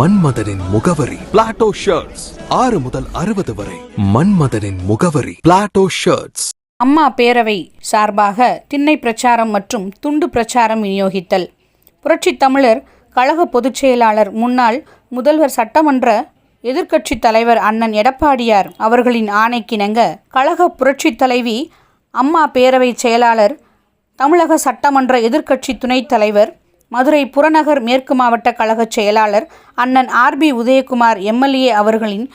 மன்மதனின் முகவரி. Plato shirts ஆறு முதல் அறுபது வரை. மன்மதனின் முகவரி. பிளாட்டோ ஷர்ட்ஸ் அம்மா பேரவை சார்பாக திண்ணை பிரச்சாரம் மற்றும் துண்டு பிரச்சாரம் விநியோகித்தல். புரட்சி தமிழர் கழக பொதுச் செயலாளர் முன்னாள் முதல்வர் சட்டமன்ற எதிர்க்கட்சி தலைவர் அண்ணன் எடப்பாடியார் அவர்களின் ஆணைக்கிணங்க கழக புரட்சித் தலைவி அம்மா பேரவை செயலாளர் தமிழக சட்டமன்ற எதிர்க்கட்சி துணைத் தலைவர் மதுரை புறநகர் மேற்கு மாவட்ட கழக செயலாளர் அண்ணன் ஆர்பி உதயகுமார் எம்எல்ஏ அவர்களின்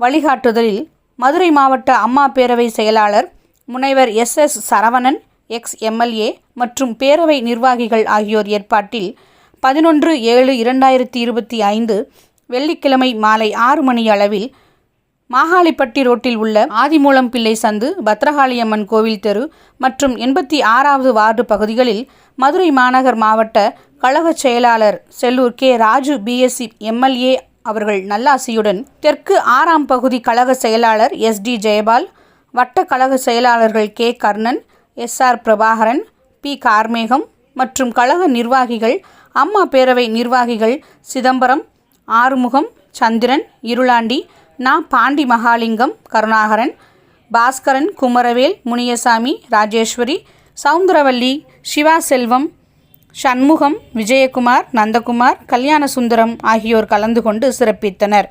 வழிகாட்டுதலில் மதுரை மாவட்ட அம்மா பேரவை செயலாளர் முனைவர் S S Saravanan ex MLA மற்றும் பேரவை நிர்வாகிகள் ஆகியோர் ஏற்பாட்டில் பதினொன்று ஏழு இரண்டாயிரத்தி இருபத்தி ஐந்து வெள்ளிக்கிழமை மாலை ஆறு மணி அளவில் மாகாளிப்பட்டி ரோட்டில் உள்ள ஆதிமூலம் பிள்ளை சந்து பத்ரகாளியம்மன் கோவில் தெரு மற்றும் எண்பத்தி ஆறாவது வார்டு பகுதிகளில் மதுரை மாநகர் மாவட்ட கழக செயலாளர் Sellur K. Raju BSc MLA அவர்கள் நல்லாசியுடன் தெற்கு ஆறாம் பகுதி கழக செயலாளர் எஸ். டி. ஜெயபால் வட்ட கழக செயலாளர்கள் K. Karnan S. R. Prabhakaran P. Karmegam மற்றும் கழக நிர்வாகிகள் அம்மா பேரவை நிர்வாகிகள் சிதம்பரம் ஆறுமுகம் சந்திரன் இருளாண்டி நான் பாண்டி மகாலிங்கம் கருணாகரன் பாஸ்கரன் குமரவேல் முனியசாமி ராஜேஸ்வரி சவுந்தரவல்லி சிவா செல்வம் சண்முகம் விஜயகுமார் நந்தகுமார் கல்யாணசுந்தரம் ஆகியோர் கலந்து கொண்டு சிறப்பித்தனர்.